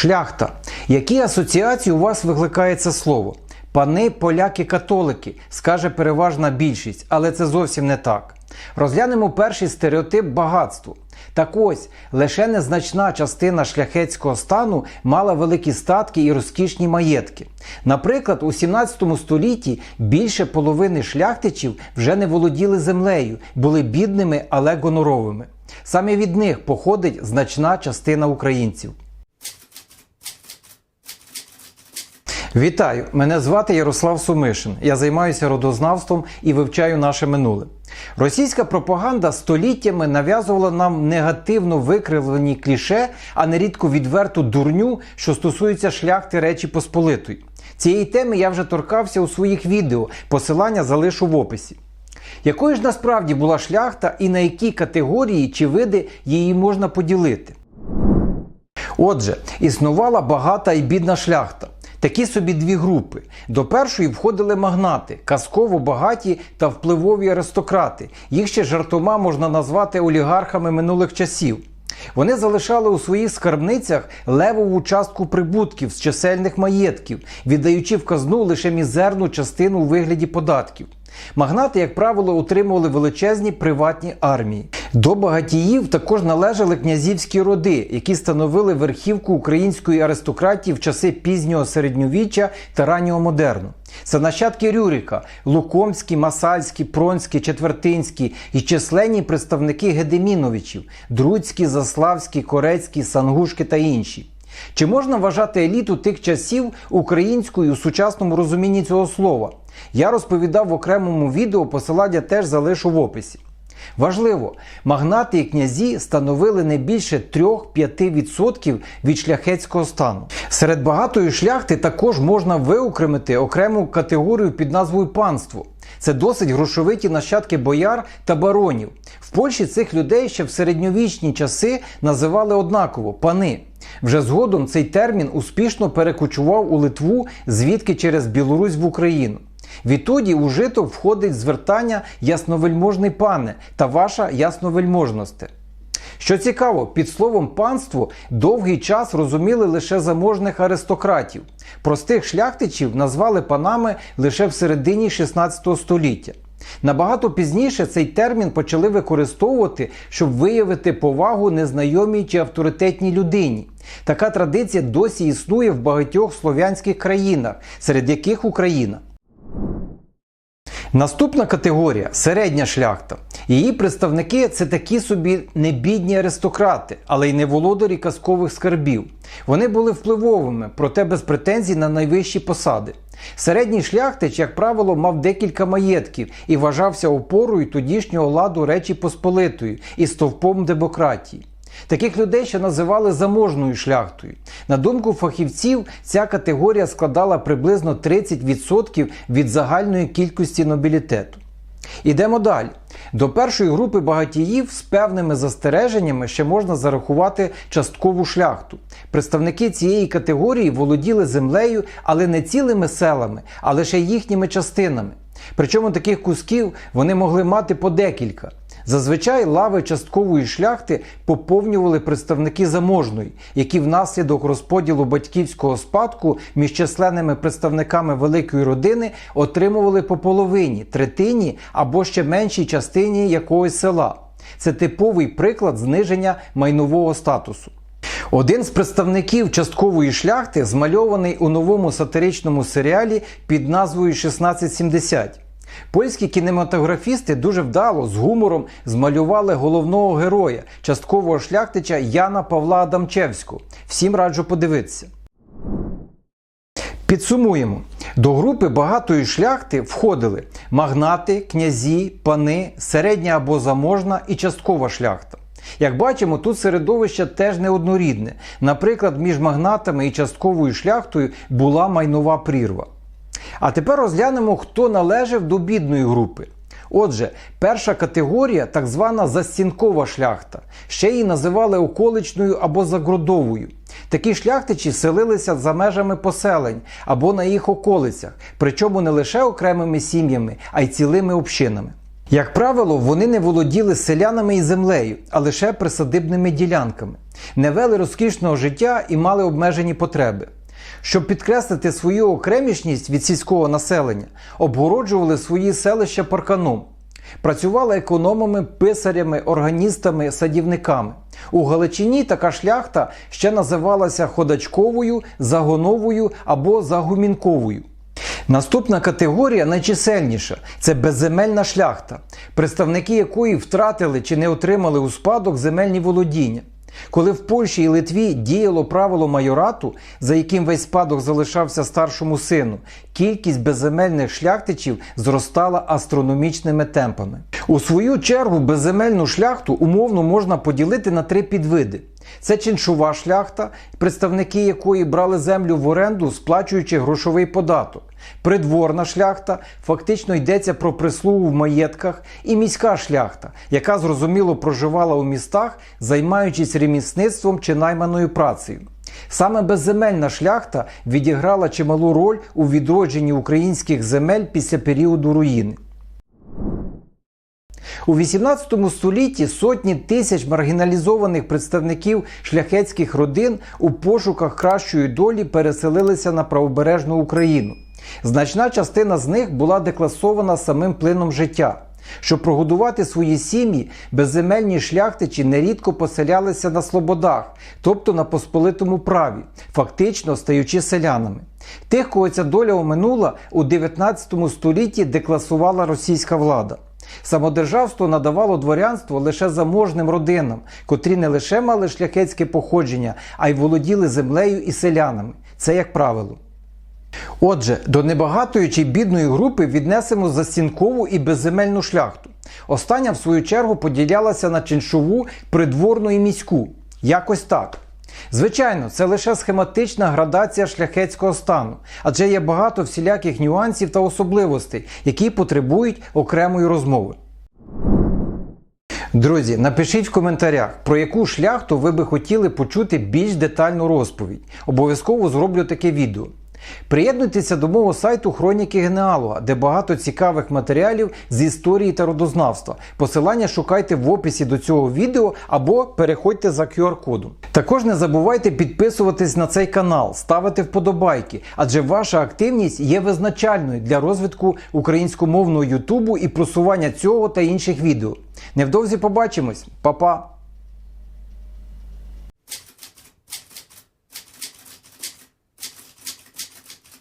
Шляхта. Які асоціації у вас викликає це слово? Пани поляки-католики, скаже переважна більшість, але це зовсім не так. Розглянемо перший стереотип багатство. Так ось, лише незначна частина шляхетського стану мала великі статки і розкішні маєтки. Наприклад, у 17 столітті більше половини шляхтичів вже не володіли землею, були бідними, але гоноровими. Саме від них походить значна частина українців. Вітаю! Мене звати Ярослав Сумишин. Я займаюся родознавством і вивчаю наше минуле. Російська пропаганда століттями нав'язувала нам негативно викривлені кліше, а нерідко відверту дурню, що стосується шляхти Речі Посполитої. Цієї теми я вже торкався у своїх відео, посилання залишу в описі. Якою ж насправді була шляхта і на які категорії чи види її можна поділити? Отже, існувала багата і бідна шляхта. Такі собі дві групи. До першої входили магнати, казково багаті та впливові аристократи. Їх ще жартома можна назвати олігархами минулих часів. Вони залишали у своїх скарбницях левову частку прибутків з чисельних маєтків, віддаючи в казну лише мізерну частину у вигляді податків. Магнати, як правило, утримували величезні приватні армії. До багатіїв також належали князівські роди, які становили верхівку української аристократії в часи пізнього середньовіччя та раннього модерну. Це нащадки Рюрика, Лукомські, Масальські, Пронські, Четвертинські і численні представники Гедеміновичів, Друцькі, Заславські, Корецькі, Сангушки та інші. Чи можна вважати еліту тих часів українською у сучасному розумінні цього слова? Я розповідав в окремому відео, посилання теж залишу в описі. Важливо, магнати і князі становили не більше 3-5% від шляхетського стану. Серед багатої шляхти також можна виокремити окрему категорію під назвою панство. Це досить грошовиті нащадки бояр та баронів. В Польщі цих людей ще в середньовічні часи називали однаково пани. Вже згодом цей термін успішно перекочував у Литву, звідки через Білорусь в Україну. Відтоді у жито входить звертання ясновельможний пане та ваша ясновельможносте. Що цікаво, під словом панство довгий час розуміли лише заможних аристократів. Простих шляхтичів назвали панами лише в середині 16 століття. Набагато пізніше цей термін почали використовувати, щоб виявити повагу незнайомій чи авторитетній людині. Така традиція досі існує в багатьох слов'янських країнах, серед яких Україна. Наступна категорія середня шляхта. Її представники це такі собі небідні аристократи, але й не володарі казкових скарбів. Вони були впливовими, проте без претензій на найвищі посади. Середній шляхтич, як правило, мав декілька маєтків і вважався опорою тодішнього ладу Речі Посполитої і стовпом демократії. Таких людей ще називали заможною шляхтою. На думку фахівців, ця категорія складала приблизно 30% від загальної кількості нобілітету. Ідемо далі. До першої групи багатіїв з певними застереженнями ще можна зарахувати часткову шляхту. Представники цієї категорії володіли землею, але не цілими селами, а лише їхніми частинами. Причому таких кусків вони могли мати по декілька. Зазвичай лави часткової шляхти поповнювали представники заможної, які внаслідок розподілу батьківського спадку між численними представниками великої родини отримували по половині, третині або ще меншій частині якогось села. Це типовий приклад зниження майнового статусу. Один з представників часткової шляхти змальований у новому сатиричному серіалі під назвою 1670. Польські кінематографісти дуже вдало з гумором змалювали головного героя, часткового шляхтича Яна Павла Адамчевського. Всім раджу подивитися. Підсумуємо. До групи багатої шляхти входили магнати, князі, пани, середня або заможна і часткова шляхта. Як бачимо, тут середовище теж неоднорідне. Наприклад, між магнатами і частковою шляхтою була майнова прірва. А тепер розглянемо, хто належав до бідної групи. Отже, перша категорія так звана застінкова шляхта. Ще її називали околичною або загродовою. Такі шляхтичі селилися за межами поселень або на їх околицях, причому не лише окремими сім'ями, а й цілими общинами. Як правило, вони не володіли селянами і землею, а лише присадибними ділянками, не вели розкішного життя і мали обмежені потреби. Щоб підкреслити свою окремішність від сільського населення, обгороджували свої селища парканом. Працювали економами, писарями, органістами, садівниками. У Галичині така шляхта ще називалася ходачковою, загоновою або загумінковою. Наступна категорія найчисельніша це безземельна шляхта, представники якої втратили чи не отримали у спадок земельні володіння. Коли в Польщі і Литві діяло правило майорату, за яким весь спадок залишався старшому сину, кількість безземельних шляхтичів зростала астрономічними темпами. У свою чергу безземельну шляхту умовно можна поділити на три підвиди. Це чиншова шляхта, представники якої брали землю в оренду, сплачуючи грошовий податок. Придворна шляхта фактично йдеться про прислугу в маєтках, і міська шляхта, яка зрозуміло проживала у містах, займаючись ремісництвом чи найманою працею. Саме безземельна шляхта відіграла чималу роль у відродженні українських земель після періоду руїни. У 18 столітті сотні тисяч маргіналізованих представників шляхетських родин у пошуках кращої долі переселилися на правобережну Україну. Значна частина з них була декласована самим плином життя. Щоб прогодувати свої сім'ї, безземельні шляхтичі нерідко поселялися на слободах, тобто на посполитому праві, фактично стаючи селянами. Тих, кого ця доля оминула, у 19 столітті декласувала російська влада. Самодержавство надавало дворянство лише заможним родинам, котрі не лише мали шляхетське походження, а й володіли землею і селянами. Це як правило. Отже, до небагатої чи бідної групи віднесемо застінкову і безземельну шляхту. Остання, в свою чергу, поділялася на чиншову, придворну і міську. Якось так. Звичайно, це лише схематична градація шляхетського стану, адже є багато всіляких нюансів та особливостей, які потребують окремої розмови. Друзі, напишіть в коментарях, про яку шляхту ви би хотіли почути більш детальну розповідь. Обов'язково зроблю таке відео. Приєднуйтеся до мого сайту Хроніки Генеалога, де багато цікавих матеріалів з історії та родознавства. Посилання шукайте в описі до цього відео або переходьте за QR-кодом. Також не забувайте підписуватись на цей канал, ставити вподобайки, адже ваша активність є визначальною для розвитку українськомовного Ютубу і просування цього та інших відео. Невдовзі побачимось, Па-па!